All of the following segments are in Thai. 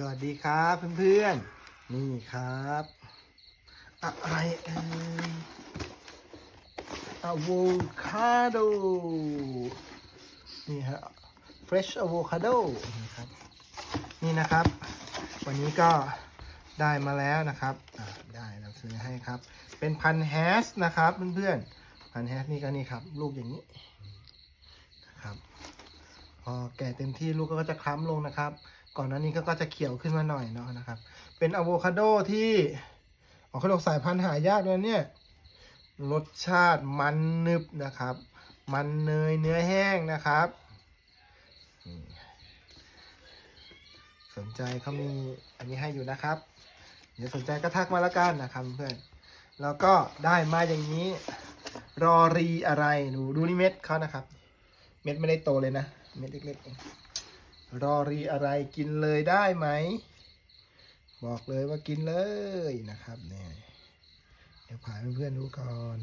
สวัสดีครับเพื่อนๆ นี่ครับ อะไรเอ่ยอะโวคาโด นี่ฮะ fresh avocado นี่ครับ นี่นะครับ วันนี้ก็ได้มาแล้วนะครับ ได้เราซื้อให้ครับ เป็นพันแฮสนะครับเพื่อนๆ พันแฮสนี่ก็นี่ครับ ลูกอย่างนี้นะครับ พอแก่เต็มที่ลูกก็จะคล้ำลงนะครับ ก่อนหน้านี้ก็ก็จะเขียวขึ้นมาหน่อยเนาะนะครับ เป็นอะโวคาโดที่ออกขนกสายพันธุ์หายากเลยเนี่ย รสชาติมันนึบนะครับ มันเนยเนื้อแห้งนะครับ สนใจเขามีอันนี้ให้อยู่นะครับ เดี๋ยวสนใจก็ทักมาแล้วกันนะครับเพื่อน แล้วก็ได้มาอย่างนี้ รอรีอะไร ดูดูนี่เม็ดเขานะครับ เม็ดไม่ได้โตเลยนะ เม็ดเล็กๆเอง รอรีอะไรกินเลยได้ไหม บอกเลยว่ากินเลยนะครับเนี่ยเดี๋ยวพาเพื่อนๆดูก่อน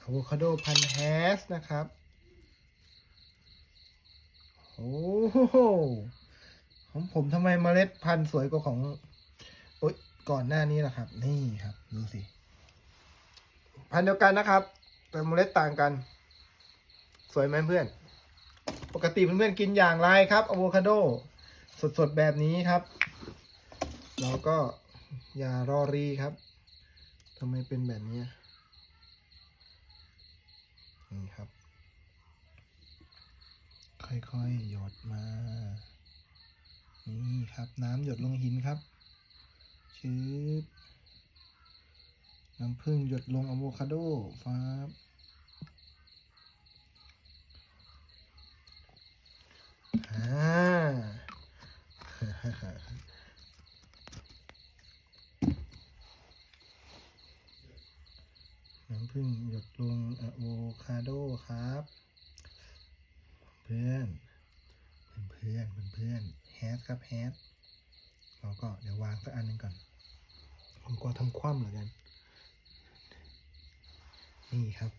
อะโวคาโดพันแฮสนะครับโอ้โหของผมทำไมเมล็ดพันธุ์สวยกว่าของโอ๊ยก่อนหน้านี้ล่ะครับ นี่ครับ ดูสิ พันธุ์เดียวกันนะครับ แต่เมล็ดต่างกัน สวยไหมเพื่อน ปกติเพื่อนๆกินอย่างไรครับอะโวคาโด สดๆแบบนี้ครับเราก็อย่ารอรีครับทำไมเป็นแบบนี้นี่ครับ ค่อยๆหยดมา นี่ครับน้ำหยดลงหินครับชืบน้ำผึ้งหยดลงอะโวคาโดฟ้าบ อ่า น้ำผึ้งหยดลงอะโวคาโดครับเพื่อนเพื่อนเพื่อนเพื่อนแฮชครับแฮชเราก็เดี๋ยววางสักอันหนึ่งก่อนผมกลัวทำคว่ำเหมือนกัน นี่ครับ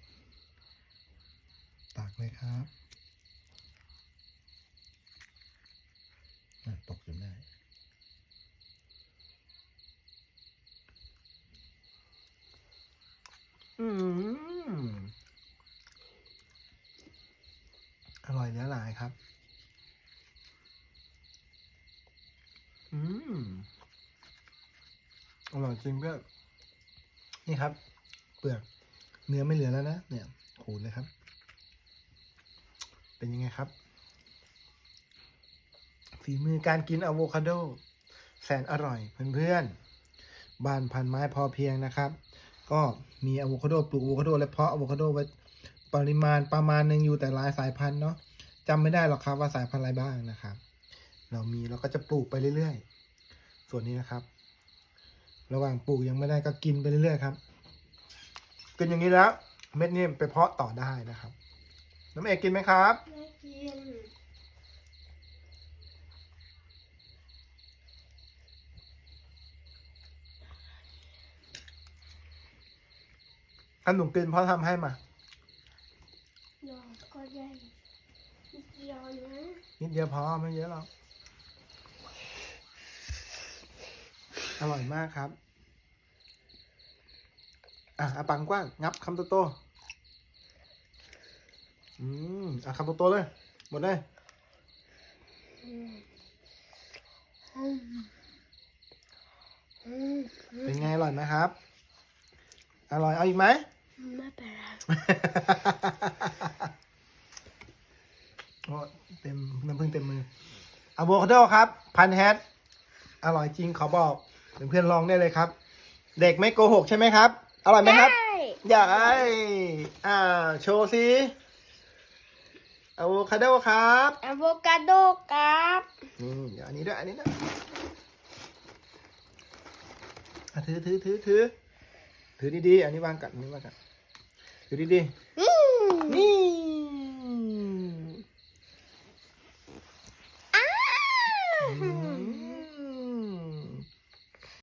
ตักเลยครับ อะตกจนได้ อืมอร่อยเหลือหลายครับ อืมอร่อยจริงเพื่อนนี่ครับ เปลือกเนื้อไม่เหลือแล้วนะเนี่ยขูดเลยครับ เป็นยังไงครับฝีมือการกินอะโวคาโด แสนอร่อยเพื่อนๆบ้านพันไม้พอเพียงนะครับ ก็มีอะโวคาโดปลูกอะโวคาโดและเพาะอะโวคาโดไว้ปริมาณประมาณหนึ่งอยู่แต่หลายสายพันธุ์เนาะจำไม่ได้หรอกครับว่าสายพันธุ์อะไรบ้างนะครับ เรามีเราก็จะปลูกไปเรื่อยๆ ส่วนนี้นะครับ ระหว่างปลูกยังไม่ได้ก็กินไปเรื่อยๆครับกินอย่างนี้แล้ว เม็ดนี่ไปเพาะต่อได้นะครับ น้ำเอกกินไหมครับไม่กิน อันหนุ่มกินเพราะทำให้มายอมก็ได้นิดเดียวนะนิดเดียวพอไม่เยอะหรอกอร่อยมากครับ อะอาปังกว้าง งับคำโตๆอืมอะคำโตๆเลย หมดเลยอืมอืมอืมเป็นไงอร่อยไหมครับ อร่อย เอาอีกไหมไม่เป็นไรโอ้เต็มน้ำพึ่งเต็มมืออะโวคาโดครับ พันแฮทอร่อยจริงขอบอกเพื่อนๆลองได้เลยครับ เด็กไม่โกหกใช่ไหมครับ อร่อยไหมครับได้อย่าไอ้อ่า โชว์สิอะโวคาโดครับอะโวคาโดครับนี่เดี๋ยวอันนี้ด้วย อันนี้ด้วยอะถือถือถือถือ ถือดีๆอันนี้วางกันอันนี้วางกันถือดีๆ